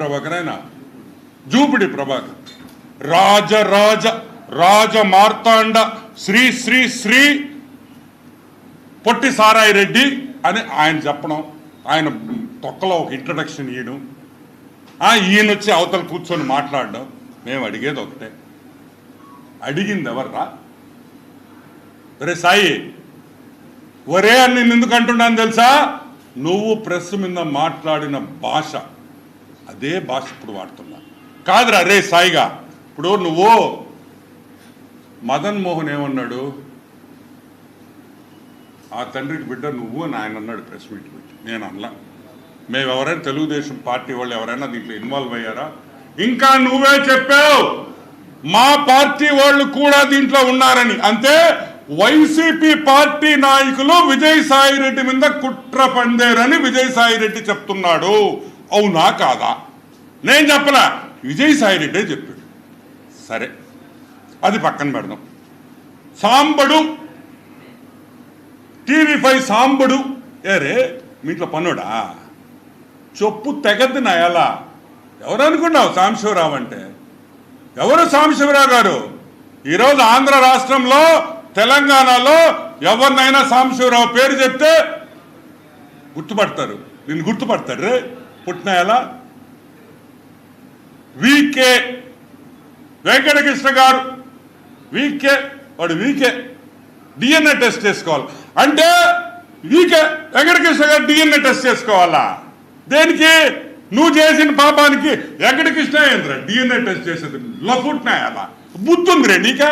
ప్రభాకర్ ఆయన జూపిడి ప్రభాకర్. రాజ రాజ రాజ మార్తాండ శ్రీ శ్రీ శ్రీ పొట్టి సారాయి రెడ్డి అని ఆయన చెప్పడం ఆయన తొక్కలో ఒక ఇంట్రడక్షన్ ఇవ్వడం ఆ, ఈయన వచ్చి అవతల కూర్చొని మాట్లాడడం మేము అడిగేది ఒకటే. అడిగింది ఎవర్రా? ఒరే సాయి ఒరే అని నేను ఎందుకు అంటున్నాను తెలుసా? నువ్వు ప్రెస్ మీద మాట్లాడిన భాష. అదే భాష ఇప్పుడు వాడుతున్నా. కాదురా రే సాయిగా ఇప్పుడు నువ్వు మదన్ మోహన్ ఏమన్నాడు? ఆ తండ్రికి బిడ్డ నువ్వు అని ఆయన అన్నాడు ప్రెస్ మీట్ పెట్టి నేను అనలా. మేము ఎవరైనా తెలుగుదేశం పార్టీ వాళ్ళు ఎవరైనా దీంట్లో ఇన్వాల్వ్ అయ్యారా? ఇంకా నువ్వే చెప్పావు మా పార్టీ వాళ్ళు కూడా దీంట్లో ఉన్నారని. అంతే వైసీపీ పార్టీ నాయకులు విజయసాయిరెడ్డి మీద కుట్ర పందేరని విజయసాయిరెడ్డి చెప్తున్నాడు. అవునా కాదా? నేను చెప్పలా విజయసాయి రెడ్డే చెప్పాడు. సరే అది పక్కన పెడదాం. Sambadu TV five Sambadu. ఏరే మీ ఇంట్లో పనుడా చొప్పు తెగద్ది నా ఎలా? ఎవరు అనుకున్నావు సాంబశివరావు అంటే? ఎవరు సాంబశివరావు గారు? ఈరోజు ఆంధ్ర రాష్ట్రంలో తెలంగాణలో ఎవరినైనా సాంబశివరావు పేరు చెప్తే గుర్తుపడతారు. నిన్ను గుర్తుపడతారు రే. పుట్టిన ఎలా? వికే వెంకటకృష్ణ గారు. వీకే వాడు వీకే డిఎన్ఏ టెస్ట్ చేసుకోవాలి. అంటే వీకే వెంకటకృష్ణ గారు డిఎన్ఏ టెస్ట్ చేసుకోవాలా? దేనికి? నువ్వు చేసిన పాపానికి వెంకటకృష్ణ ఏంద్ర డిఎన్ఏ టెస్ట్ చేసేది లఫుట్నాయాలా బుద్ధి ఉందిరే నీకా?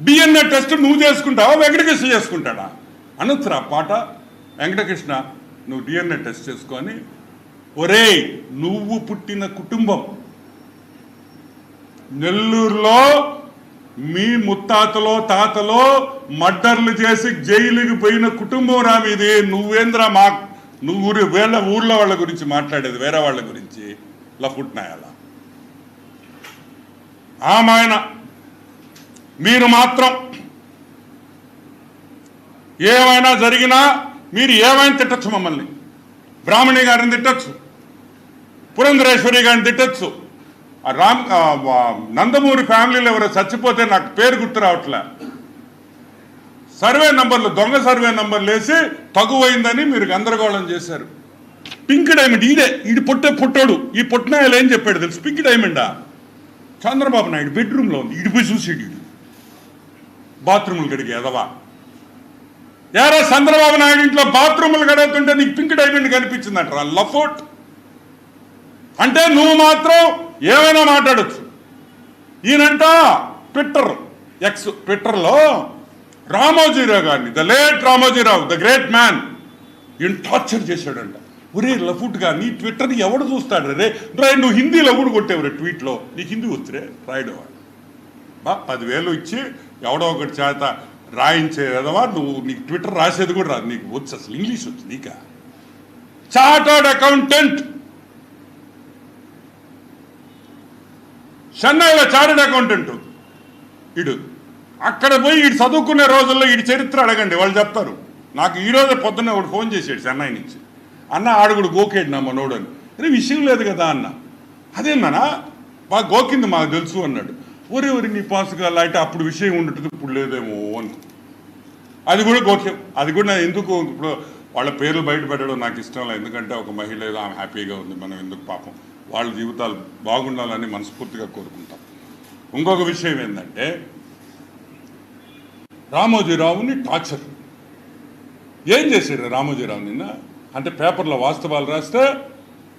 డిఎన్ఏ టెస్ట్ నువ్వు చేసుకుంటావా వెంకటకృష్ణ చేసుకుంటాడా? అనొచ్చురా పాట వెంకటకృష్ణ నువ్వు డిఎన్ఏ టెస్ట్ చేసుకొని ఒరేయ్ నువ్వు పుట్టిన కుటుంబం నెల్లూరులో మీ ముత్తాతలో తాతలో మర్డర్లు చేసి జైలుకి పోయిన కుటుంబం రా మీది. నువ్వేంద్రా మా నువ్వు ఊరి ఊర్లో వాళ్ళ గురించి మాట్లాడేది వేరే వాళ్ళ గురించి. లఫుట్నాయాల ఆమాయన మీరు మాత్రం ఏమైనా జరిగినా మీరు ఏమైనా తిట్టచ్చు మమ్మల్ని. బ్రాహ్మణి గారిని తిట్టచ్చు. పురంధరేశ్వరి గారిని తిట్టచ్చు. రామ్ నందమూరి ఫ్యామిలీలో ఎవరో చచ్చిపోతే నాకు పేరు గుర్తు రావట్లే. సర్వే నంబర్లు దొంగ సర్వే నంబర్లు వేసి తగువైందని మీరు గందరగోళం చేశారు. పింక్ డైమండ్ ఈడే ఈడు పొట్టే పుట్టాడు ఈ పుట్టినాయలు ఏం చెప్పాడు తెలుసు. పింక్ డైమండా? చంద్రబాబు నాయుడు బెడ్రూమ్లో ఉంది. ఇడిపోయి పోయి చూసాడు బాత్రూములు గడిగి ఎదవా? యారా చంద్రబాబు నాయుడు ఇంట్లో బాత్రూములు గడుగుతుంటే నీకు పింక్ డైమండ్ కనిపించిందంటారా? లఫోట్. అంటే నువ్వు మాత్రం ఏమైనా మాట్లాడచ్చు. ఈయనంట ట్విట్టర్ ఎక్స్ ట్విట్టర్లో రామోజీరావు గారిని the late Ramoji Rao the great man ఈయన టార్చర్ చేశాడంట. ఒరే లఫుట్గా నీ ట్విట్టర్ ఎవడు చూస్తాడు రే? రే నువ్వు హిందీలో కూడా కొట్టేవరే ట్వీట్లో. నీకు హిందీ వస్తురే రాయడం బా పదివేలు ఇచ్చి ఎవడో ఒకటి చేత రాయించేదవా నువ్వు నీకు ట్విట్టర్ రాసేది కూడా రాదు. నీకు వచ్చు అసలు ఇంగ్లీష్ వచ్చు నీకా? చార్టర్డ్ అకౌంటెంట్ చెన్నైలో చార్టెడ్ అకౌంటెంట్ ఇడు. అక్కడ పోయి ఈడు చదువుకునే రోజుల్లో ఈడి చరిత్ర అడగండి వాళ్ళు చెప్తారు. నాకు ఈరోజు పొద్దున్న ఒకడు ఫోన్ చేసాడు చెన్నై నుంచి. అన్న ఆడుగుడు గోకేడు నా మనోడు అని అరే విషయం లేదు కదా అన్న. అదేందనా బాగా గోకింది మాకు తెలుసు అన్నాడు. ఒరే ఒరి నీ పాసుగా అయితే అప్పుడు విషయం ఉండటం ఇప్పుడు లేదేమో అని అది కూడా గోక్యం అది కూడా ఎందుకు ఇప్పుడు వాళ్ళ పేర్లు బయట పెట్టడం నాకు ఇష్టం లేదు. ఎందుకంటే ఒక మహిళ ఏదో ఆమె హ్యాపీగా ఉంది మనం ఎందుకు పాపం. వాళ్ళ జీవితాలు బాగుండాలని మనస్ఫూర్తిగా కోరుకుంటాం. ఇంకొక విషయం ఏంటంటే రామోజీరావుని టార్చర్. ఏం చేశాడు రామోజీరావు నిన్న? అంటే పేపర్లో వాస్తవాలు రాస్తే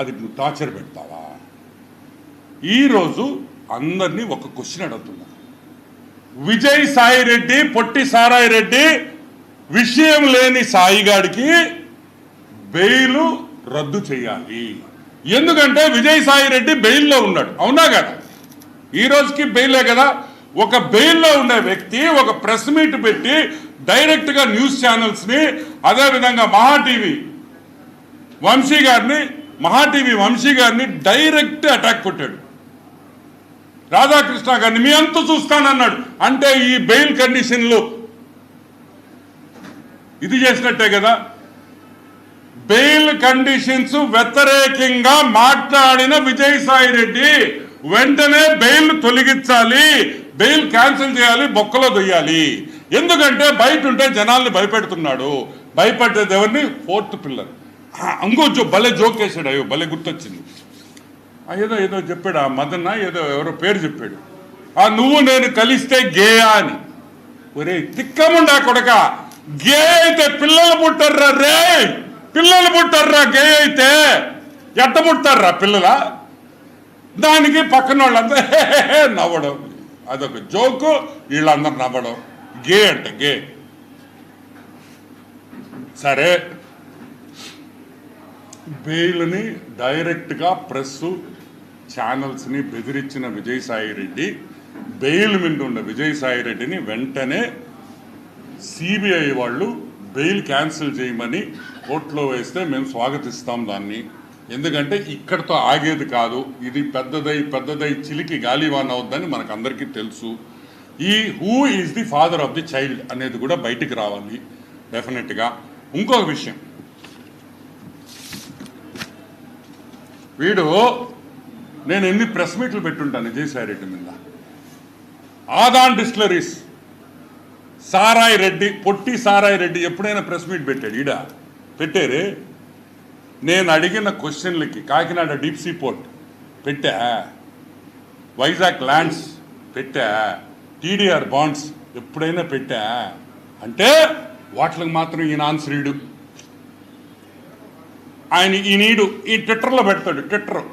అది నువ్వు టార్చర్ పెడతావా? ఈరోజు అందరినీ ఒక క్వశ్చన్ అడుగుతున్నా విజయ్ సాయి రెడ్డి పొట్టి సారాయి రెడ్డి విషయం లేని సాయిగాడికి బెయిలు రద్దు చేయాలి. ఎందుకంటే విజయసాయి రెడ్డి బెయిల్లో ఉన్నాడు. అవునా కదా? ఈ రోజుకి బెయిలే కదా. ఒక బెయిల్లో ఉండే వ్యక్తి ఒక ప్రెస్ మీట్ పెట్టి డైరెక్ట్గా న్యూస్ ఛానల్స్ని మహాటీవీ వంశీ గారిని మహాటీవీ వంశీ గారిని డైరెక్ట్ అటాక్ కొట్టాడు. రాధాకృష్ణ గారిని మీ అంత చూస్తానన్నాడు. అంటే ఈ బెయిల్ కండిషన్లు ఇది చేసినట్టే కదా? బెయిల్ కండిషన్స్ వ్యతిరేకంగా మాట్లాడిన విజయసాయి రెడ్డి వెంటనే బెయిల్ తొలగించాలి బెయిల్ క్యాన్సిల్ చేయాలి బొక్కలో దొయ్యాలి. ఎందుకంటే బయట ఉంటే జనాల్ని భయపెడుతున్నాడు. భయపెట్టేది ఎవరిని? Fourth pillar. ఇంకో జో భలే జోక్ వేసాడు అయ్యో భలే గుర్తొచ్చింది. ఏదో ఏదో చెప్పాడు ఆ మదన్న ఏదో ఎవరో పేరు చెప్పాడు. ఆ నువ్వు నేను కలిస్తే గేయా అని. ఒరే తిక్కముండా కొడక గే అయితే పిల్లలు పుట్టర్రా రే! పిల్లలు పుట్టారా గే అయితే. ఎట్ట పుట్టారా పిల్లల? దానికి పక్కన వాళ్ళంతా నవ్వడం. అదొక జోకు వీళ్ళందరూ నవ్వడం. గే అంట గే. సరే. బెయిల్ని డైరెక్ట్గా ప్రెస్ ఛానల్స్ని బెదిరించిన విజయసాయి రెడ్డి బెయిల్ మీద ఉన్న విజయసాయి రెడ్డిని వెంటనే సిబిఐ వాళ్ళు బెయిల్ క్యాన్సిల్ చేయమని కోర్టులో వేస్తే మేము స్వాగతిస్తాం దాన్ని. ఎందుకంటే ఇక్కడతో ఆగేది కాదు. ఇది పెద్దదై పెద్దదై చిలికి గాలివాన్ అవుద్దని మనకు అందరికీ తెలుసు. ఈ who is the father of the child అనేది కూడా బయటికి రావాలి. డెఫినెట్గా ఇంకొక విషయం. వీడు నేను ఎన్ని ప్రెస్ మీట్లు పెట్టుంటాను విజయసాయి రెడ్డి మీద. ఆదాన్ డిస్టిలరీస్. సారాయి రెడ్డి పొట్టి సారాయి రెడ్డి ఎప్పుడైనా ప్రెస్ మీట్ పెట్టాడు ఈడ? పెట్టారు? నేను అడిగిన క్వశ్చన్లకి కాకినాడ డీప్ సీ పోర్ట్ పెట్టా? వైజాగ్ ల్యాండ్స్ పెట్టా? టీడీఆర్ బాండ్స్ ఎప్పుడైనా పెట్టా? అంటే వాటికి మాత్రం ఈయన ఆన్సర్ ఈడు ఆయన ఈ నీడు ఈ ట్విట్టర్లో పెడతాడు ట్విట్టర్.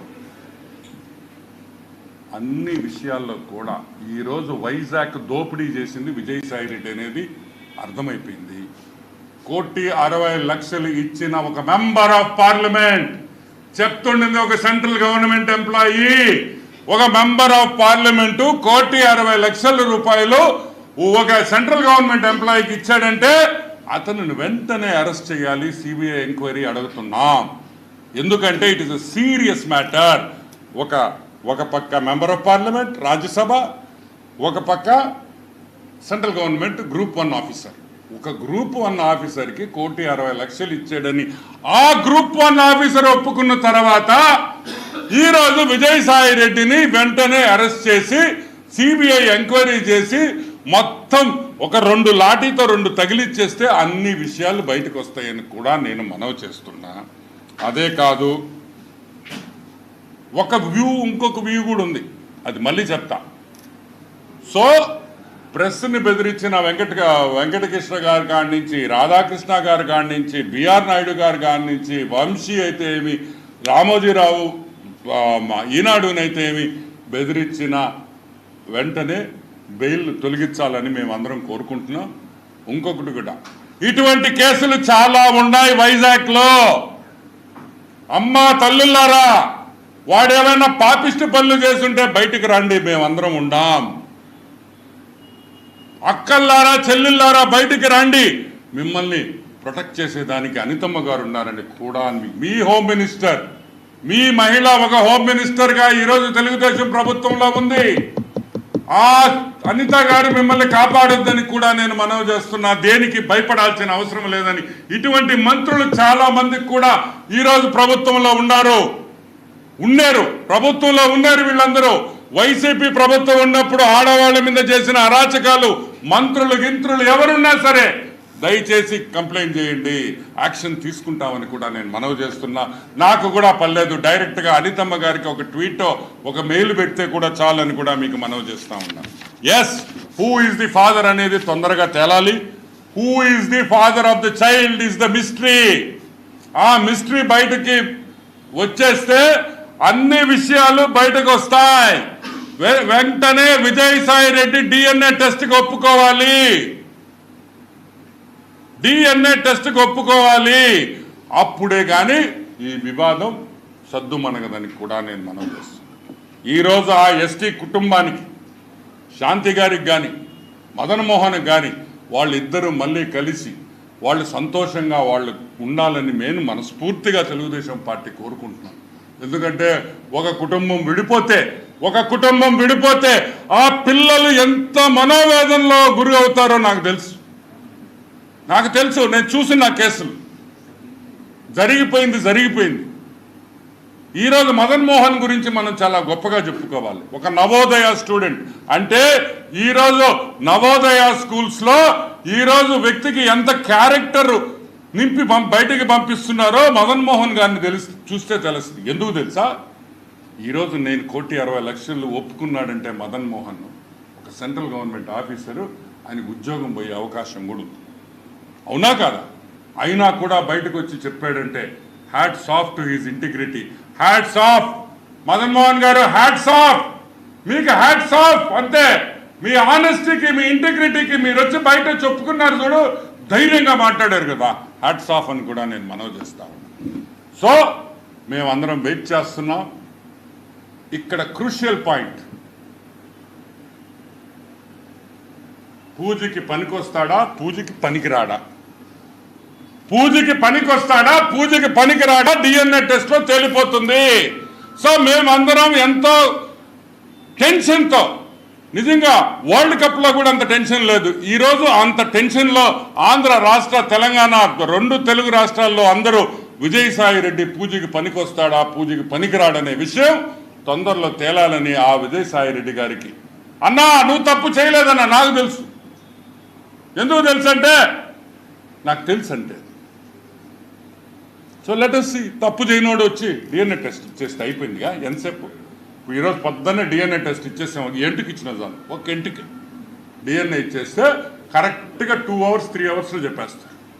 అన్ని విషయాల్లో కూడా ఈరోజు వైజాగ్ దోపిడీ చేసింది విజయసాయి రెడ్డి అనేది అర్థమైపోయింది. కోటి అరవై లక్షలు ఇచ్చిన ఒక మెంబర్ ఆఫ్ పార్లమెంట్ చెప్తుండింది ఒక సెంట్రల్ గవర్నమెంట్ ఎంప్లాయీ. ఒక మెంబర్ ఆఫ్ పార్లమెంటు కోటి అరవై లక్షల రూపాయలు ఒక సెంట్రల్ గవర్నమెంట్ ఎంప్లాయీకి ఇచ్చాడంటే అతను వెంటనే అరెస్ట్ చేయాలి సిబిఐ ఎంక్వైరీ అడుగుతున్నాం. ఎందుకంటే it is a serious matter ఒక ఒక పక్క మెంబర్ ఆఫ్ పార్లమెంట్ రాజ్యసభ ఒక పక్క central government group one officer. ఒక గ్రూప్ వన్ ఆఫీసర్కి కోటి అరవై లక్షలు ఇచ్చాడని ఆ గ్రూప్ వన్ ఆఫీసర్ ఒప్పుకున్న తర్వాత ఈరోజు విజయసాయి రెడ్డిని వెంటనే అరెస్ట్ చేసి సిబిఐ ఎంక్వైరీ చేసి మొత్తం ఒక రెండు లాఠీతో రెండు తగిలిచ్చేస్తే అన్ని విషయాలు బయటకు వస్తాయని కూడా నేను మనవి చేస్తున్నా. అదే కాదు ఒక వ్యూ ఇంకొక వ్యూ కూడా ఉంది. అది మళ్ళీ చెప్తా. సో ప్రెస్ని బెదిరించిన వెంకట వెంకటకృష్ణ గారి కాడి నుంచి రాధాకృష్ణ గారి కాడి నుంచి బిఆర్ నాయుడు గారి కాడి నుంచి వంశీ అయితే ఏమి రామోజీరావు మా ఈనాడునైతే ఏమి బెదిరించిన వెంటనే బెయిల్ తొలగించాలని మేము అందరం కోరుకుంటున్నాం. ఇంకొకటి కూడా ఇటువంటి కేసులు చాలా ఉన్నాయి వైజాగ్లో. అమ్మా తల్లులారా వాడేమైనా పాపిష్టి పనులు చేస్తుంటే బయటికి రండి మేమందరం ఉండాం. అక్కల్లారా చెల్లెల్లారా బయటికి రండి. మిమ్మల్ని ప్రొటెక్ట్ చేసేదానికి అనితమ్మ గారు ఉన్నారండి కూడా మీ- హోమ్ మినిస్టర్ మీ మహిళ ఒక హోమ్ మినిస్టర్గా ఈరోజు తెలుగుదేశం ప్రభుత్వంలో ఉంది. ఆ అనిత గారు మిమ్మల్ని కాపాడొద్దని కూడా నేను మనవి చేస్తున్నా. దేనికి భయపడాల్సిన అవసరం లేదని ఇటువంటి మంత్రులు చాలా మంది కూడా ఈరోజు ప్రభుత్వంలో ఉన్నారు. ఉన్నారు. ప్రభుత్వంలో ఉన్నారు వీళ్ళందరూ. వైసీపీ ప్రభుత్వం ఉన్నప్పుడు ఆడవాళ్ళ మీద చేసిన అరాచకాలు మంత్రులు గింత్రులు ఎవరున్నా సరే దయచేసి కంప్లైంట్ చేయండి. యాక్షన్ తీసుకుంటామని కూడా నేను మనవి చేస్తున్నా. నాకు కూడా పర్లేదు. డైరెక్ట్గా అనితమ్మ గారికి ఒక ట్వీట్ ఒక మెయిల్ పెడితే కూడా చాలని కూడా మీకు మనవి చేస్తా ఉన్నా. Yes who is the father అనేది తొందరగా తేలాలి. Who is the father of the child is the mystery ఆ మిస్టరీ బయటకి వచ్చేస్తే అన్ని విషయాలు బయటకు వస్తాయి. వెంటనే విజయసాయి రెడ్డి డిఎన్ఏ టెస్ట్కి ఒప్పుకోవాలి. డిఎన్ఏ టెస్ట్కి ఒప్పుకోవాలి. అప్పుడే కానీ ఈ వివాదం సద్దుమనగదని కూడా నేను మనం చేస్తున్నాను ఈరోజు ఆ ఎస్టీ కుటుంబానికి శాంతి గారికి కానీ మదన్మోహన్కి కానీ వాళ్ళిద్దరూ మళ్ళీ కలిసి వాళ్ళు సంతోషంగా వాళ్ళు ఉండాలని నేను మనస్ఫూర్తిగా తెలుగుదేశం పార్టీ కోరుకుంటున్నాను. ఎందుకంటే ఒక కుటుంబం విడిపోతే ఒక కుటుంబం విడిపోతే ఆ పిల్లలు ఎంత మనోవేదనలో గురి అవుతారో నాకు తెలుసు. నాకు తెలుసు నేను చూసిన కేసులు. జరిగిపోయింది జరిగిపోయింది. ఈరోజు మదన్ మోహన్ గురించి మనం చాలా గొప్పగా చెప్పుకోవాలి. ఒక నవోదయ స్టూడెంట్. అంటే ఈరోజు నవోదయ స్కూల్స్లో ఈరోజు వ్యక్తికి ఎంత క్యారెక్టర్ నింపి పం- బయటికి పంపిస్తున్నారో మదన్ మోహన్ గారిని తెలుసు చూస్తే తెలుస్తుంది. ఎందుకు తెలుసా? ఈరోజు నేను కోటి అరవై లక్షలు ఒప్పుకున్నాడంటే మదన్ మోహన్ ఒక సెంట్రల్ గవర్నమెంట్ ఆఫీసరు ఆయనకు ఉద్యోగం పోయే అవకాశం కూడా ఉంది. అవునా కాదా? అయినా కూడా బయటకు వచ్చి చెప్పాడంటే hats off to his integrity hats off Madan Mohan గారు హ్యాట్స్ ఆఫ్ మీకు హ్యాట్స్ ఆఫ్ అంతే మీ ఆనెస్టీకి మీ ఇంటిగ్రిటీకి మీరు వచ్చి బయట చెప్పుకున్నారు చూడు ధైర్యంగా మాట్లాడారు కదా. హ్యాట్స్ ఆఫ్ అని కూడా నేను మనవి చేస్తాను సో మేమందరం వెయిట్ చేస్తున్నాం. ఇక్కడ క్రూషియల్ పాయింట్. పూజకి పనికొస్తాడా? పూజకి పనికిరాడా? పూజకి పనికొస్తాడా? పూజకి పనికిరాడా? డిఎన్ఏ టెస్ట్లో తేలిపోతుంది. సో మేమందరం ఎంతో టెన్షన్తో నిజంగా వరల్డ్ కప్లో కూడా అంత టెన్షన్ లేదు. ఈ రోజు అంత టెన్షన్లో ఆంధ్ర రాష్ట్ర తెలంగాణ రెండు తెలుగు రాష్ట్రాల్లో అందరూ విజయసాయి రెడ్డి పూజకి పనికొస్తాడా? పూజకి పనికిరాడనే విషయం తొందరలో తేలాలని ఆ విజయసాయి రెడ్డి గారికి. అన్నా నువ్వు తప్పు చేయలేదన్నా నాకు తెలుసు. ఎందుకు తెలుసు అంటే నాకు తెలుసు అంటే సో లెటర్స్ తప్పు చేయనోడు వచ్చి డిఎన్ఏ టెస్ట్ ఇచ్చేస్తే అయిపోయిందిగా ఎంతసేపు? ఈరోజు పొద్దున్నే డిఎన్ఏ టెస్ట్ ఇచ్చేసాం. ఒక ఎంటుకి ఇచ్చిన దాన్ని? ఒక ఎంటుకి. డిఎన్ఏ ఇచ్చేస్తే కరెక్ట్గా టూ అవర్స్ త్రీ అవర్స్లో చెప్పేస్తాం.